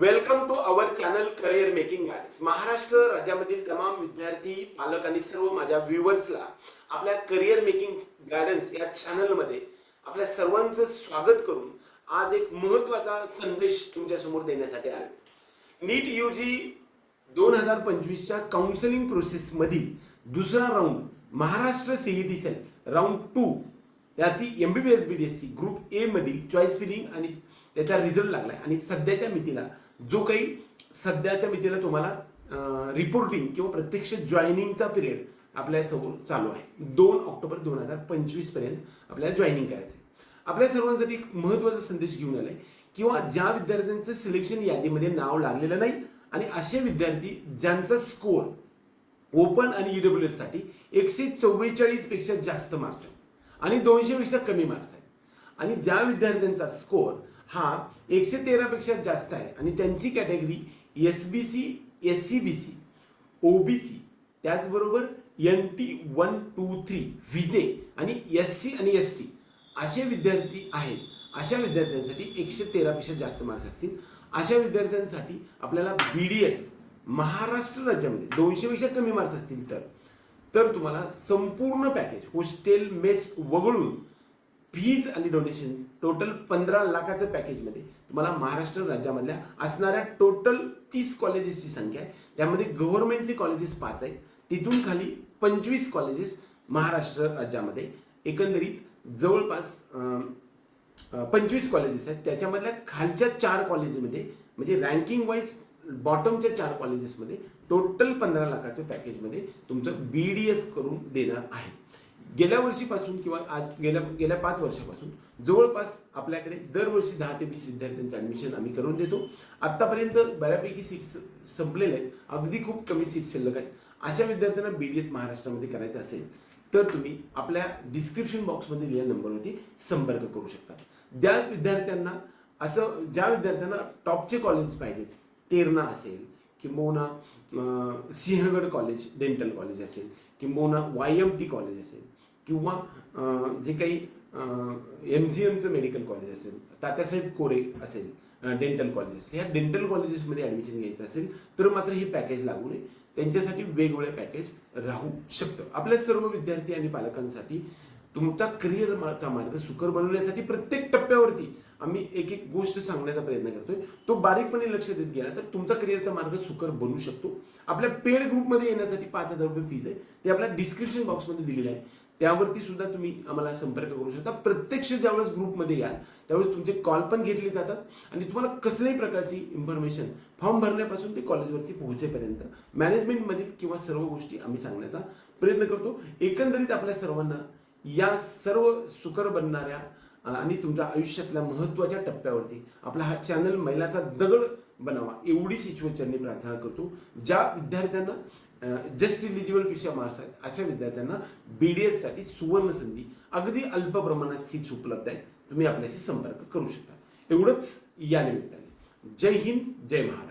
Welcome to our channel career making guides Maharashtra राज्यामधील तमाम विद्यार्थी पालक आणि सर्व माझ्या व्ह्युअर्सला आपल्या करिअर मेकिंग गायडन्स या चॅनलमध्ये आपल्या सर्वांचं स्वागत करून आज एक महत्त्वाचा संदेश तुमच्यासमोर देण्यासाठी आलो नीट यू जी दोन हजार पंचवीसच्या काउन्सिलिंग प्रोसेसमधील दुसरा round Maharashtra CET cell round two याची M B B S B D S C group A मधील चॉईस फिलिंग आणि त्याचा रिझल्ट लागलाय. आणि सध्याच्या मितीला जो काही सध्याच्या मितीला तुम्हाला रिपोर्टिंग किंवा प्रत्यक्ष जॉईनिंगचा पिरियड आपल्यासमोर चालू आहे. दोन ऑक्टोबर दोन हजार पंचवीसपर्यंत आपल्याला जॉईनिंग करायचं आहे आपल्या सर्वांसाठी एक महत्त्वाचा संदेश घेऊन आलाय किंवा ज्या विद्यार्थ्यांचं सिलेक्शन यादीमध्ये नाव लागलेलं नाही आणि असे विद्यार्थी ज्यांचा स्कोर ओपन आणि ईडब्ल्यू एससाठी एकशे चव्वेचाळीसपेक्षा जास्त मार्क्स आहे आणि दोनशे पेक्षा कमी मार्क्स आहेत. आणि ज्या विद्यार्थ्यांचा स्कोअर हा एकशे तेरापेक्षा जास्त आहे आणि त्यांची category S B C S C B C O B C त्याचबरोबर N T one two three VJ आणि एस सी आणि एस टी असे विद्यार्थी आहेत. अशा विद्यार्थ्यांसाठी एकशे तेरापेक्षा जास्त मार्क्स असतील. अशा विद्यार्थ्यांसाठी आपल्याला बी डी एस महाराष्ट्र राज्यामध्ये दोनशेपेक्षा कमी मार्क्स असतील तर. तर तुम्हाला संपूर्ण पॅकेज हॉस्टेल मेस वगळून फीज आणि डोनेशन टोटल पंधरा लाखाचं पॅकेजमध्ये तुम्हाला महाराष्ट्र राज्यामधल्या असणाऱ्या टोटल तीस कॉलेजेसची संख्या आहे. त्यामध्ये गव्हर्नमेंटचे कॉलेजेस पाच आहेत. तिथून खाली पंचवीस कॉलेजेस महाराष्ट्र राज्यामध्ये. एकंदरीत जवळपास पंचवीस कॉलेजेस आहेत. त्याच्यामधल्या खालच्या चार कॉलेजमध्ये म्हणजे रँकिंग वाईज बॉटमच्या चार कॉलेजेसमध्ये टोटल पंधरा लाखाचं पॅकेजमध्ये तुमचं बी डी एस करून देणार आहे. गेल्या वर्षीपासून किंवा आज गेल्या गेल्या पाच वर्षापासून जवळपास आपल्याकडे दरवर्षी दहा ते वीस विद्यार्थ्यांचं ॲडमिशन आम्ही करून देतो. आत्तापर्यंत बऱ्यापैकी सीट्स संपलेले आहेत. अगदी खूप कमी सीट शिल्लक आहेत. अशा विद्यार्थ्यांना बी डी एस महाराष्ट्रामध्ये करायचं असेल तर तुम्ही आपल्या डिस्क्रिप्शन बॉक्समध्ये दिलेल्या नंबरवरती संपर्क करू शकता. ज्या विद्यार्थ्यांना असं ज्या विद्यार्थ्यांना टॉपचे कॉलेज पाहिजेत तेरणा असेल किंबहुना सिंहगड कॉलेज डेंटल कॉलेज असेल किंबहुना वाय एम टी कॉलेज असेल किंवा जे काही एम जी एमचं मेडिकल कॉलेज असेल तात्यासाहेब कोरे असेल डेंटल कॉलेज असेल. ह्या डेंटल कॉलेजेसमध्ये ॲडमिशन घ्यायचं असेल तर मात्र हे पॅकेज लागू नये. त्यांच्यासाठी वेगवेगळे पॅकेज राहू शकतं. आपल्या सर्व विद्यार्थी आणि पालकांसाठी तुमचा करिअरचा मार्ग सुकर बनवण्यासाठी प्रत्येक टप्प्यावरती आम्ही एक एक गोष्ट सांगण्याचा प्रयत्न करतोय. तो बारीकपणे लक्ष देत गेला तर तुमचा करिअरचा मार्ग सुकर बनू शकतो. आपल्या पेड ग्रुपमध्ये येण्यासाठी पाच हजार रुपये फीज आहे. ते आपल्या डिस्क्रिप्शन बॉक्समध्ये दिलेलं आहे. त्यावरती सुद्धा तुम्ही आम्हाला संपर्क करू शकता. प्रत्यक्ष ज्यावेळेस ग्रुपमध्ये याल त्यावेळेस तुमचे कॉल पण घेतले जातात. आणि तुम्हाला कसल्याही प्रकारची इन्फॉर्मेशन फॉर्म भरण्यापासून ते कॉलेजवरती पोहोचेपर्यंत मॅनेजमेंटमधील किंवा सर्व गोष्टी आम्ही सांगण्याचा प्रयत्न करतो. एकंदरीत आपल्या सर्वांना या सर्व सुकर बनणाऱ्या आणि तुमच्या आयुष्यातल्या महत्त्वाच्या टप्प्यावरती आपला हा चॅनल मैलाचा दगड बनावा एवढीच ईश्वरचरणी प्रार्थना करतो. ज्या विद्यार्थ्यांना जस्ट इलिजिबलपेक्षा मार्क्स आहेत अशा विद्यार्थ्यांना बी डी एससाठी सुवर्ण संधी अगदी अल्प प्रमाणात सीट्स उपलब्ध आहेत. तुम्ही आपल्याशी संपर्क करू शकता. एवढंच या निमित्ताने. जय हिंद जय महाराष्ट्र.